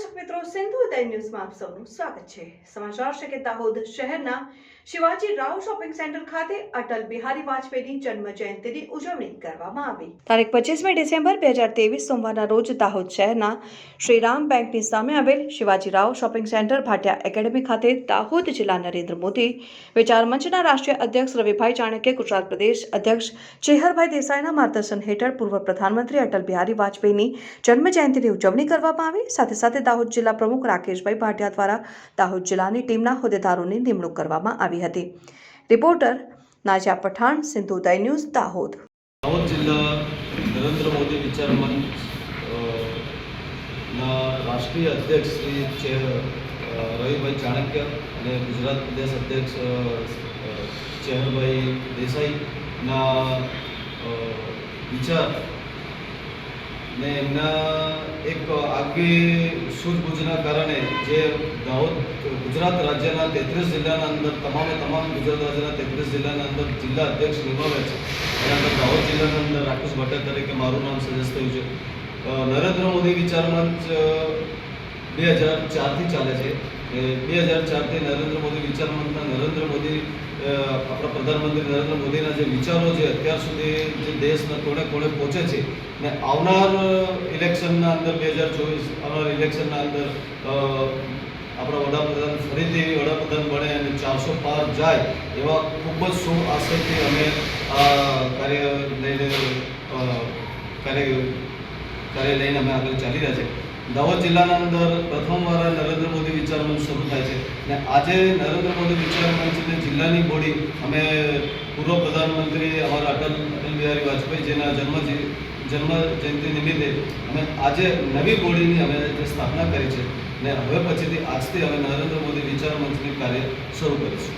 દર્શક મિત્રો સિંધુ ઉદય ન્યૂઝમાં આપ સૌનું સ્વાગત છે સમાચાર છે કે દાહોદ શહેરના શિવાજી રાવ શોપિંગ સેન્ટર ખાતે અટલ બિહારી વાજપેયીની જન્મ જયંતિની ઉજવણી કરવામાં આવી. તારીખ પચીસમી ડિસેમ્બર બે હજાર ત્રેવીસ સોમવારના રોજ દાહોદ શહેરના શ્રીરામ બેંકની સામે આવેલ Shivaji Rao shopping centre Bhatia academy ખાતે દાહોદ જિલ્લા નરેન્દ્ર મોદી, વિચાર મંચના રાષ્ટ્રીય અધ્યક્ષ રવિભાઈ ચાણક્ય, ગુજરાત પ્રદેશ અધ્યક્ષ ચેહરભાઈ દેસાઈના માર્ગદર્શન હેઠળ પૂર્વ પ્રધાનમંત્રી અટલ બિહારી વાજપેયીની જન્મ જયંતિની ઉજવણી કરવામાં આવી. સાથે સાથે દાહોદ જિલ્લા પ્રમુખ રાકેશભાઈ ભાટિયા દ્વારા દાહોદ જિલ્લાની ટીમના હોદ્દેદારોની નિમણૂક કરવામાં આવી હતી. Reporter Naja Pathan Sindhuday news, Dahod. Dahod જિલ્લા નરેન્દ્ર મોદી વિચાર રાષ્ટ્રીય અધ્યક્ષ શ્રી રવિભાઈ ચાણક્ય અને ગુજરાત પ્રદેશ અધ્યક્ષ ચેહરભાઈ દેસાઈના વિચાર ને એમના એક આગવી સૂઝબૂઝના કારણે જે દાહોદ, ગુજરાત રાજ્યના તેત્રીસ જિલ્લાના અંદર, તમામે તમામ ગુજરાત રાજ્યના તેત્રીસ જિલ્લાના અંદર જિલ્લા અધ્યક્ષ નિમાવ્યા છે. એના અંદર દાહોદ જિલ્લાના અંદર રાકેશ ભટ્ટ તરીકે મારું નામ સજેસ્ટ થયું છે. નરેન્દ્ર મોદી વિચારમાં મંચ બે હજાર ચારથી ચાલે છે. બે હજાર ચારથી નરેન્દ્ર મોદી વિચાર મંચના નરેન્દ્ર મોદી આપણા પ્રધાનમંત્રી નરેન્દ્ર મોદીના જે વિચારો છે, અત્યાર સુધી જે દેશના કોણે કોણે પહોંચે છે, ને આવનાર ઇલેક્શનના અંદર બે હજાર ચોવીસ, આવનાર ઇલેક્શનના અંદર આપણા વડાપ્રધાન ફરીથી વડાપ્રધાન બને અને ચારસો પાર જાય, એવા ખૂબ જ શુભ આશયથી અમે આ કાર્ય લઈને કાર્ય કાર્ય લઈને અમે આગળ ચાલી રહ્યા છે. દાહોદ જિલ્લાના અંદર પ્રથમવાર નરેન્દ્ર મોદી વિચાર મંચ શરૂ થાય છે. ને આજે નરેન્દ્ર મોદી વિચાર મંચની જિલ્લાની બોડી અમે પૂર્વ પ્રધાનમંત્રી અમારા અટલ અટલ બિહારી વાજપેયી જેના જન્મ જન્મ જયંતિ નિમિત્તે અમે આજે નવી બોડીની અમે સ્થાપના કરી છે. ને હવે પછીથી આજથી અમે નરેન્દ્ર મોદી વિચાર મંચની કાર્ય શરૂ કરીશું.